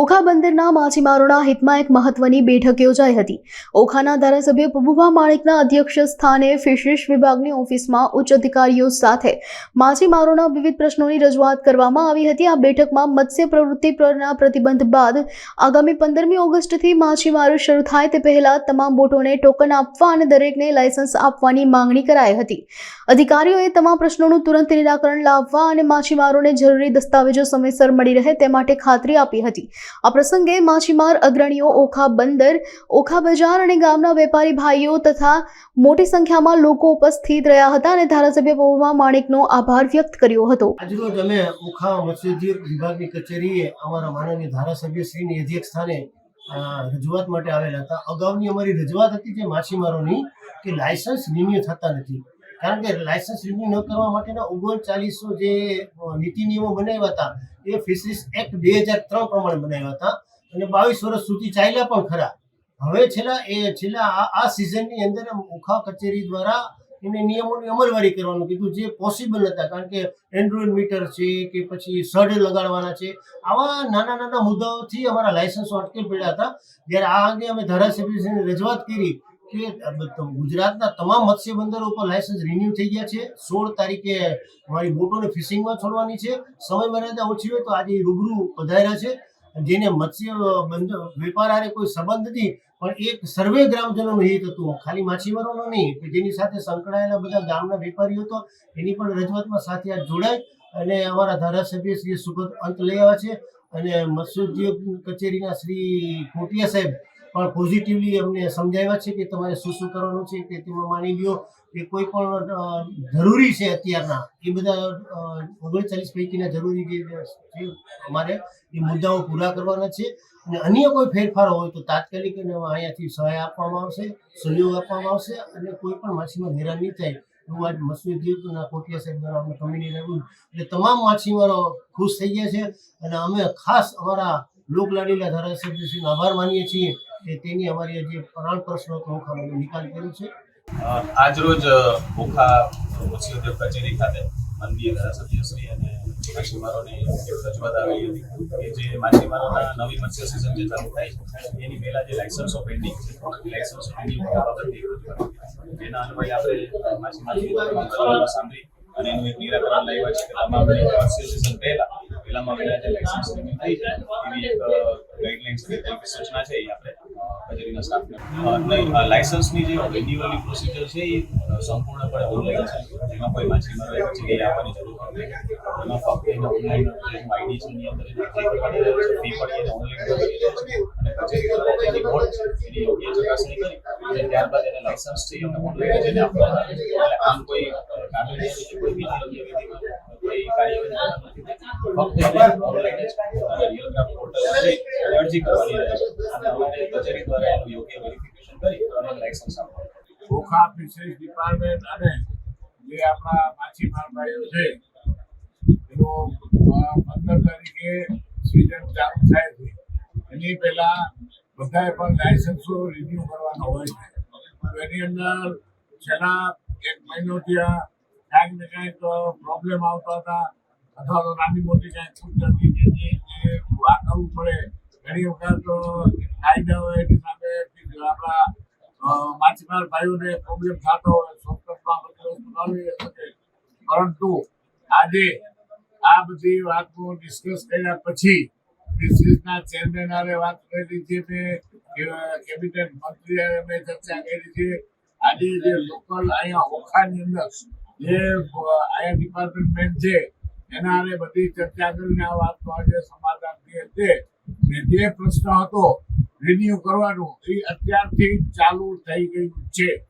ઓખા બંદરના માછીમારોના હિતમાં એક મહત્વની બેઠક યોજાઈ હતી. ઓખાના ધારાસભ્ય પ્રભુભા માણિકના અધ્યક્ષ સ્થાને ફિશરીશ વિભાગની ઓફિસમાં ઉચ્ચ અધિકારીઓ સાથે માછીમારોના વિવિધ પ્રશ્નોની રજૂઆત કરવામાં આવી હતી. આ બેઠકમાં મત્સ્ય પ્રવૃત્તિ પરના પ્રતિબંધ બાદ આગામી પંદરમી ઓગસ્ટથી માછીમારો શરૂ થાય તે પહેલા તમામ બોટોને ટોકન આપવા અને દરેકને લાયસન્સ આપવાની માંગણી કરાઈ હતી. અધિકારીઓએ તમામ પ્રશ્નોનું તુરંત નિરાકરણ લાવવા અને માછીમારોને જરૂરી દસ્તાવેજો સમયસર મળી રહે તે માટે ખાતરી આપી હતી. આ પ્રસંગે માછીમાર અગ્રણીઓ, ઓખા બંદર, ઓખા બજાર અને ગામના વેપારી ભાઈઓ તથા મોટી સંખ્યામાં લોકો ઉપસ્થિત રહ્યા હતા અને ધારાસભ્ય પબુભા માણિકનો આભાર વ્યક્ત કર્યો હતો. આજરોજ અમે ઓખા મત્સ્યોદ્યોગ વિભાગની કચેરીએ અમારા માનનીય ધારાસભ્ય શ્રીની અધ્યક્ષ સ્થાને રજૂઆત માટે આવેલા હતા. અગાઉની અમારી રજૂઆત હતી જે માછીમારોની કે લાયસન્સ રિન્યુ થતા નથી. કારણ કે લાયસન્સ રિન્યુ ન કરવા માટેના ઓગણચાલીસો જે નીતિ નિયમો બનાવ્યા હતા, એ ફિશરીઝ એક્ટ બે હજાર ત્રણ પ્રમાણે બનાવ્યા હતા. અને બાવીસ વર્ષ સુધી ચાલ્યા પણ ખરા. હવે છેલ્લા, એ છેલ્લા આ સિઝનની અંદર ઓખા કચેરી દ્વારા એને નિયમોની અમલવારી કરવાનું કીધું, જે પોસિબલ હતા કારણ કે એન્ડ્રોઈડ મીટર છે કે પછી સડ લગાડવાના છે. આવા નાના નાના મુદ્દાઓથી અમારા લાયસન્સો અટકી પડ્યા હતા. જ્યારે આ અંગે અમે ધારાસભ્યશ્રીને રજૂઆત કરી કે ગુજરાતના તમામ મત્સ્ય બંદરો ઉપર લાયસન્સ રિન્યુ થઈ ગયા છે. સોળ તારીખે અમારી બોટોને ફિશિંગમાં છોડવાની છે. સમય મર્યાદા ઓછી હોય તો આજે રૂબરૂ પધાર્યા છે. જેને મત્સ્ય બંદર વેપાર આરે કોઈ સંબંધ નથી, પણ એક સર્વે ગ્રામજનોનું હિત હતું. ખાલી માછીમારોનો નહીં, કે જેની સાથે સંકળાયેલા બધા ગામના વેપારીઓ હતો એની પણ રજૂઆતમાં સાથે આ જોડાય. અને અમારા ધારાસભ્ય શ્રી સુખદ અંત લઈ આવ્યા છે. અને મત્સ્યોદ્યોગ કચેરીના શ્રી કોટિયા સાહેબ પણ પોઝિટિવલી અમને સમજાવ્યા છે કે તમારે શું શું કરવાનું છે કે તેમાં માની લ્યો કે કોઈ પણ જરૂરી છે અત્યારના, એ બધા ઓગણચાલીસ પૈકીના જરૂરી જે છે અમારે એ મુદ્દાઓ પૂરા કરવાના છે. અને અન્ય કોઈ ફેરફારો હોય તો તાત્કાલિક અને અહીંયાથી સહાય આપવામાં આવશે, સહયોગ આપવામાં આવશે અને કોઈ પણ માછીમાર હેરાન નહીં થાય. એવું આજ મત્સ્યોદ્યોગના કોટિયા સાહેબ દ્વારા અમને કમિટી રહ્યું એટલે તમામ માછીમારો ખુશ થઈ ગયા છે અને અમે ખાસ અમારા લોકલાડીલા ધારાસભ્યશ્રીનો આભાર માનીએ છીએ. તેની અમારી જે પ્રાણ પ્રશ્નો હતો ઓખાનો નિકાલ કર્યો છે. આજ રોજ ઓખા મત્સ્યોદ્યોગ કચેરી ખાતે મંદિર ધારાસભ્યશ્રી અને માછીમારોને રજૂઆત આવેલી હતી કે જે માછીમારોના નવી મત્સ્ય સિઝન જે ચાલુ થાય છે, એની પહેલા જે લાયસન્સો પેન્ડિંગ છે લાયસન્સ લાયસન્સો પેન્ડિંગ બાબતની જેના અન્વયે આપણે માછીમારોની સાંભળી અને એનું એક નિરાકરણ લાવ્યા છે કે તમામ મત્સ્ય સિઝન પહેલા, પહેલામાં પહેલા જે લાયસન્સ થઈ જાય, એવી એક ગાઈડલાઇન્સ સૂચના છે, એ આપણે કચેરીના સ્ટાફને. નહીં લાયસન્સની જે રિન્યુઅલની પ્રોસિજર છે, એ સંપૂર્ણપણે ઓનલાઈન છે. એમાં કોઈ માછીમારોએ કચેરીએ આવવાની જરૂર નથી એમાં ફક્ત એને ઓનલાઈન આઈડી છે, એની અંદર એને ફી પડી એને ઓનલાઈન અને કચેરી તેની બોર્ડ એની યોગ્ય ચકાસણી કરી, અને ત્યારબાદ એને લાયસન્સ છે એને ઓનલાઈન જઈને એને આપવામાં એટલે આમ કોઈ કાનૂની કોઈ બીજી અન્ય વિધિમાં કોઈ કાર્યવાહી ફક્ત ઓનલાઈન જ અને અરજી કરવાની રહે. અને અમારે કચેરી દ્વારા એનું યોગ્ય વેરિફિકેશન કરી અને લાયસન્સ આપવાનું. ઓખા ફિશરીઝ ડિપાર્ટમેન્ટ અને જે આપણા માછીમાર ભાઈઓ છે, એનો પંદર તારીખે સિઝન ચાલુ થાય છે. એની પહેલા બધાએ પણ લાયસન્સો રિન્યુ કરવાનો હોય છે. એની અંદર છેલ્લા એક મહિનો ત્યાં કાંઈક ને કાંઈક પ્રોબ્લેમ આવતા હતા. અથવા તો નાની મોટી કાંઈ ખૂટ હતી કે જે આ કરવું પડે. ઘણી વખત કાયદાઓ એની સામે આપણા માછીમાર ભાઈઓને પ્રોબ્લેમ થતો હોય શોર્ટકટમાં વસ્તુ શકે. પરંતુ આજે આ બધી વાતનું ડિસ્કસ કર્યા પછી ડિસ્ટ્રિક્ટના ચેરમેન આરે વાત કરી છે મેં કેબિનેટ મંત્રી આરે મેં ચર્ચા કરી છે. આજે જે લોકલ અહીંયા ઓખાની અંદર જે અહીંયા ડિપાર્ટમેન્ટ છે એના અને બધી ચર્ચા કરીને આ વાતનો આજે સમાધાન થયે છે. ને જે પ્રશ્ન હતો રિન્યુ કરવાનો, એ અત્યારથી ચાલુ થઈ ગયું છે.